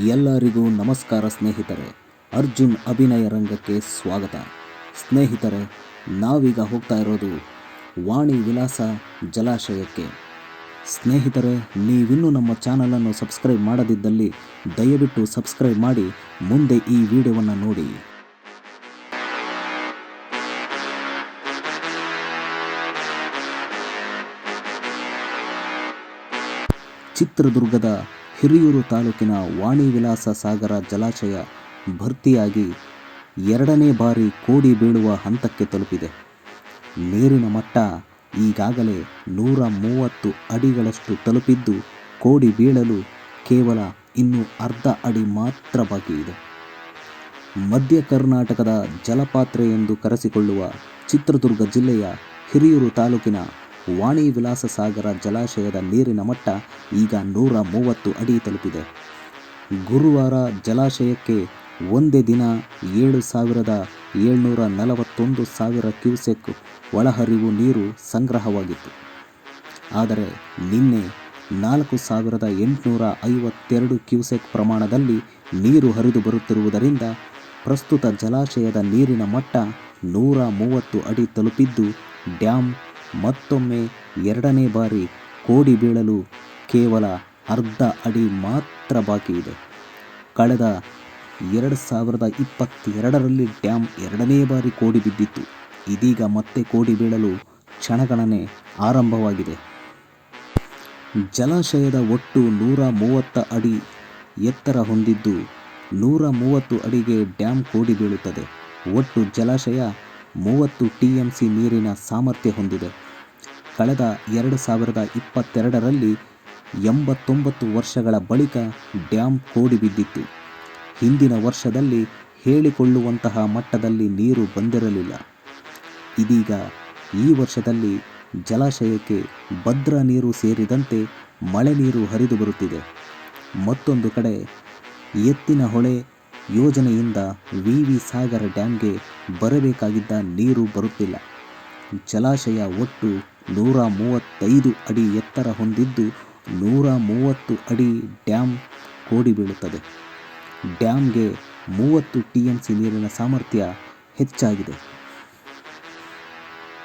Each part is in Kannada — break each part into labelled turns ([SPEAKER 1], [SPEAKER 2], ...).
[SPEAKER 1] ಎಲ್ಲರಿಗೂ ನಮಸ್ಕಾರ ಸ್ನೇಹಿತರೆ. ಅರ್ಜುನ್ ಅಭಿನಯ ರಂಗಕ್ಕೆ ಸ್ವಾಗತ. ಸ್ನೇಹಿತರೆ, ನಾವೀಗ ಹೋಗ್ತಾ ಇರೋದು ವಾಣಿ ವಿಲಾಸ ಜಲಾಶಯಕ್ಕೆ. ಸ್ನೇಹಿತರೆ, ನೀವಿನ್ನೂ ನಮ್ಮ ಚಾನಲನ್ನು ಸಬ್ಸ್ಕ್ರೈಬ್ ಮಾಡದಿದ್ದಲ್ಲಿ ದಯವಿಟ್ಟು ಸಬ್ಸ್ಕ್ರೈಬ್ ಮಾಡಿ, ಮುಂದೆ ಈ ವಿಡಿಯೋವನ್ನು ನೋಡಿ. ಚಿತ್ರದುರ್ಗದ ಹಿರಿಯೂರು ತಾಲೂಕಿನ ವಾಣಿ ವಿಲಾಸ ಸಾಗರ ಜಲಾಶಯ ಭರ್ತಿಯಾಗಿ ಎರಡನೇ ಬಾರಿ ಕೋಡಿ ಬೀಳುವ ಹಂತಕ್ಕೆ ತಲುಪಿದೆ. ನೀರಿನ ಮಟ್ಟ ಈಗಾಗಲೇ ನೂರ ಮೂವತ್ತು ಅಡಿಗಳಷ್ಟು ತಲುಪಿದ್ದು ಕೋಡಿ ಬೀಳಲು ಕೇವಲ ಇನ್ನು ಅರ್ಧ ಅಡಿ ಮಾತ್ರ ಬಾಕಿ ಇದೆ. ಮಧ್ಯ ಕರ್ನಾಟಕದ ಜಲಪಾತ್ರೆ ಎಂದು ಕರೆಸಿಕೊಳ್ಳುವ ಚಿತ್ರದುರ್ಗ ಜಿಲ್ಲೆಯ ಹಿರಿಯೂರು ತಾಲೂಕಿನ ವಾಣಿ ವಿಲಾಸ ಸಾಗರ ಜಲಾಶಯದ ನೀರಿನ ಮಟ್ಟ ಈಗ ನೂರ ಮೂವತ್ತು ಅಡಿ ತಲುಪಿದೆ. ಗುರುವಾರ ಜಲಾಶಯಕ್ಕೆ ಒಂದೇ ದಿನ ಏಳು ಸಾವಿರದ ಏಳ್ನೂರ ನಲವತ್ತೊಂದು ಸಾವಿರ ಕ್ಯೂಸೆಕ್ ಒಳಹರಿವು ನೀರು ಸಂಗ್ರಹವಾಗಿತ್ತು. ಆದರೆ ನಿನ್ನೆ ನಾಲ್ಕು ಸಾವಿರದ ಎಂಟುನೂರ ಐವತ್ತೆರಡು ಕ್ಯೂಸೆಕ್ ಪ್ರಮಾಣದಲ್ಲಿ ನೀರು ಹರಿದು ಬರುತ್ತಿರುವುದರಿಂದ ಪ್ರಸ್ತುತ ಜಲಾಶಯದ ನೀರಿನ ಮಟ್ಟ ನೂರ ಮೂವತ್ತು ಅಡಿ ತಲುಪಿದ್ದು ಡ್ಯಾಮ್ ಮತ್ತೊಮ್ಮೆ ಎರಡನೇ ಬಾರಿ ಕೋಡಿ ಬೀಳಲು ಕೇವಲ ಅರ್ಧ ಅಡಿ ಮಾತ್ರ ಬಾಕಿ ಇದೆ. ಕಳೆದ ಎರಡು ಸಾವಿರದ ಇಪ್ಪತ್ತೆರಡರಲ್ಲಿ ಡ್ಯಾಮ್ ಎರಡನೇ ಬಾರಿ ಕೋಡಿ ಬಿದ್ದಿತ್ತು. ಇದೀಗ ಮತ್ತೆ ಕೋಡಿ ಬೀಳಲು ಕ್ಷಣಗಣನೆ ಆರಂಭವಾಗಿದೆ. ಜಲಾಶಯದ ಒಟ್ಟು ನೂರ ಮೂವತ್ತ ಅಡಿ ಎತ್ತರ ಹೊಂದಿದ್ದು ನೂರ ಮೂವತ್ತು ಅಡಿಗೆ ಡ್ಯಾಮ್ ಕೋಡಿ ಬೀಳುತ್ತದೆ. ಒಟ್ಟು ಜಲಾಶಯ ಮೂವತ್ತು ಟಿ ಎಂ ಸಿ ನೀರಿನ ಸಾಮರ್ಥ್ಯ ಹೊಂದಿದೆ. ಕಳೆದ ಎರಡು ಸಾವಿರದ ಇಪ್ಪತ್ತೆರಡರಲ್ಲಿ ಎಂಬತ್ತೊಂಬತ್ತು ವರ್ಷಗಳ ಬಳಿಕ ಡ್ಯಾಮ್ ಕೋಡಿ ಬಿದ್ದಿತ್ತು. ಹಿಂದಿನ ವರ್ಷದಲ್ಲಿ ಹೇಳಿಕೊಳ್ಳುವಂತಹ ಮಟ್ಟದಲ್ಲಿ ನೀರು ಬಂದಿರಲಿಲ್ಲ. ಇದೀಗ ಈ ವರ್ಷದಲ್ಲಿ ಜಲಾಶಯಕ್ಕೆ ಭದ್ರಾ ನೀರು ಸೇರಿದಂತೆ ಮಳೆ ನೀರು ಹರಿದು ಬರುತ್ತಿದೆ. ಮತ್ತೊಂದು ಕಡೆ ಎತ್ತಿನ ಹೊಳೆ ಯೋಜನೆಯಿಂದ ವಿ. ವಿ. ಸಾಗರ ಡ್ಯಾಮ್ಗೆ ಬರಬೇಕಾಗಿದ್ದ ನೀರು ಬರುತ್ತಿಲ್ಲ. ಜಲಾಶಯ ಒಟ್ಟು ನೂರ ಮೂವತ್ತೈದು ಅಡಿ ಎತ್ತರ ಹೊಂದಿದ್ದು ನೂರ ಮೂವತ್ತು ಅಡಿ ಡ್ಯಾಮ್ ಕೋಡಿ ಬೀಳುತ್ತದೆ. ಡ್ಯಾಮ್ಗೆ ಮೂವತ್ತು ಟಿ ಎಂ ಸಿ ನೀರಿನ ಸಾಮರ್ಥ್ಯ ಹೆಚ್ಚಾಗಿದೆ.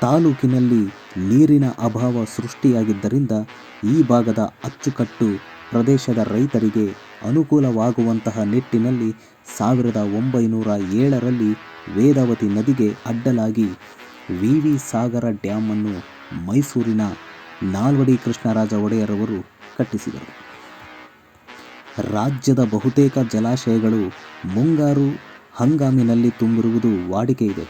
[SPEAKER 1] ತಾಲೂಕಿನಲ್ಲಿ ನೀರಿನ ಅಭಾವ ಸೃಷ್ಟಿಯಾಗಿದ್ದರಿಂದ ಈ ಭಾಗದ ಅಚ್ಚುಕಟ್ಟು ಪ್ರದೇಶದ ರೈತರಿಗೆ ಅನುಕೂಲವಾಗುವಂತಹ ನಿಟ್ಟಿನಲ್ಲಿ ಸಾವಿರದ ಒಂಬೈನೂರ ಏಳರಲ್ಲಿ ವೇದಾವತಿ ನದಿಗೆ ಅಡ್ಡಲಾಗಿ ವಿ ವಿ ಸಾಗರ ಡ್ಯಾಮನ್ನು ಮೈಸೂರಿನ ನಾಲ್ವಡಿ ಕೃಷ್ಣರಾಜ ಒಡೆಯರವರು ಕಟ್ಟಿಸಿದರು. ರಾಜ್ಯದ ಬಹುತೇಕ ಜಲಾಶಯಗಳು ಮುಂಗಾರು ಹಂಗಾಮಿನಲ್ಲಿ ತುಂಬಿರುವುದು ವಾಡಿಕೆ ಇದೆ.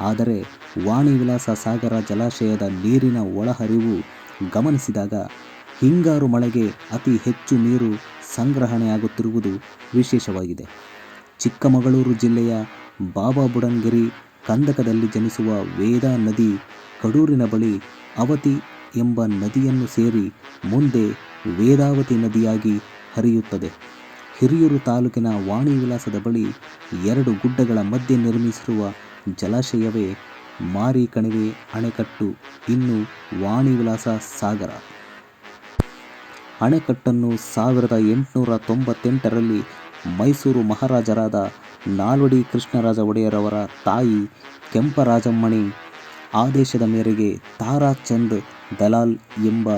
[SPEAKER 1] ಆದರೆ ವಾಣಿ ವಿಲಾಸ ಸಾಗರ ಜಲಾಶಯದ ನೀರಿನ ಒಳಹರಿವು ಗಮನಿಸಿದಾಗ ಹಿಂಗಾರು ಮಳೆಗೆ ಅತಿ ಹೆಚ್ಚು ನೀರು ಸಂಗ್ರಹಣೆಯಾಗುತ್ತಿರುವುದು ವಿಶೇಷವಾಗಿದೆ. ಚಿಕ್ಕಮಗಳೂರು ಜಿಲ್ಲೆಯ ಬಾಬಾ ಬುಡನ್ಗಿರಿ ಕಂದಕದಲ್ಲಿ ಜನಿಸುವ ವೇದಾ ನದಿ ಕಡೂರಿನ ಬಳಿ ಅವತಿ ಎಂಬ ನದಿಯನ್ನು ಸೇರಿ ಮುಂದೆ ವೇದಾವತಿ ನದಿಯಾಗಿ ಹರಿಯುತ್ತದೆ. ಹಿರಿಯೂರು ತಾಲೂಕಿನ ವಾಣಿ ವಿಲಾಸದ ಬಳಿ ಎರಡು ಗುಡ್ಡಗಳ ಮಧ್ಯೆ ನಿರ್ಮಿಸಿರುವ ಜಲಾಶಯವೇ ಮಾರಿ ಕಣಿವೆ ಅಣೆಕಟ್ಟು, ಇನ್ನು ವಾಣಿ ವಿಲಾಸ ಸಾಗರ. ಅಣೆಕಟ್ಟನ್ನು ಸಾವಿರದ ಎಂಟುನೂರ ತೊಂಬತ್ತೆಂಟರಲ್ಲಿ ಮೈಸೂರು ಮಹಾರಾಜರಾದ ನಾಲ್ವಡಿ ಕೃಷ್ಣರಾಜ ಒಡೆಯರವರ ತಾಯಿ ಕೆಂಪರಾಜಮ್ಮಣಿ ಆದೇಶದ ಮೇರೆಗೆ ತಾರಾಚಂದ್ ದಲಾಲ್ ಎಂಬ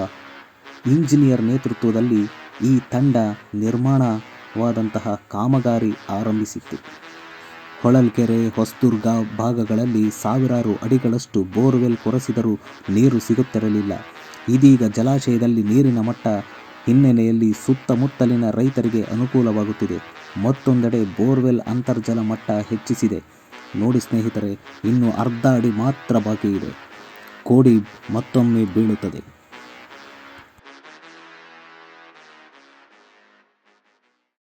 [SPEAKER 1] ಇಂಜಿನಿಯರ್ ನೇತೃತ್ವದಲ್ಲಿ ಈ ತಂಡ ನಿರ್ಮಾಣವಾದಂತಹ ಕಾಮಗಾರಿ ಆರಂಭಿಸಿತ್ತು. ಹೊಳಲ್ಕೆರೆ, ಹೊಸದುರ್ಗ ಭಾಗಗಳಲ್ಲಿ ಸಾವಿರಾರು ಅಡಿಗಳಷ್ಟು ಬೋರ್ವೆಲ್ ಕೊರೆಸಿದರೂ ನೀರು ಸಿಗುತ್ತಿರಲಿಲ್ಲ. ಇದೀಗ ಜಲಾಶಯದಲ್ಲಿ ನೀರಿನ ಮಟ್ಟ ಹಿನ್ನೆಲೆಯಲ್ಲಿ ಸುತ್ತಮುತ್ತಲಿನ ರೈತರಿಗೆ ಅನುಕೂಲವಾಗುತ್ತಿದೆ. ಮತ್ತೊಂದೆಡೆ ಬೋರ್ವೆಲ್ ಅಂತರ್ಜಲ ಮಟ್ಟ ಹೆಚ್ಚಿಸಿದೆ. ನೋಡಿ ಸ್ನೇಹಿತರೆ ಇನ್ನು ಅರ್ಧ ಅಡಿ ಮಾತ್ರ ಬಾಕಿ ಇದೆ ಕೋಡಿ ಮತ್ತೊಮ್ಮೆ ಬೀಳುತ್ತದೆ.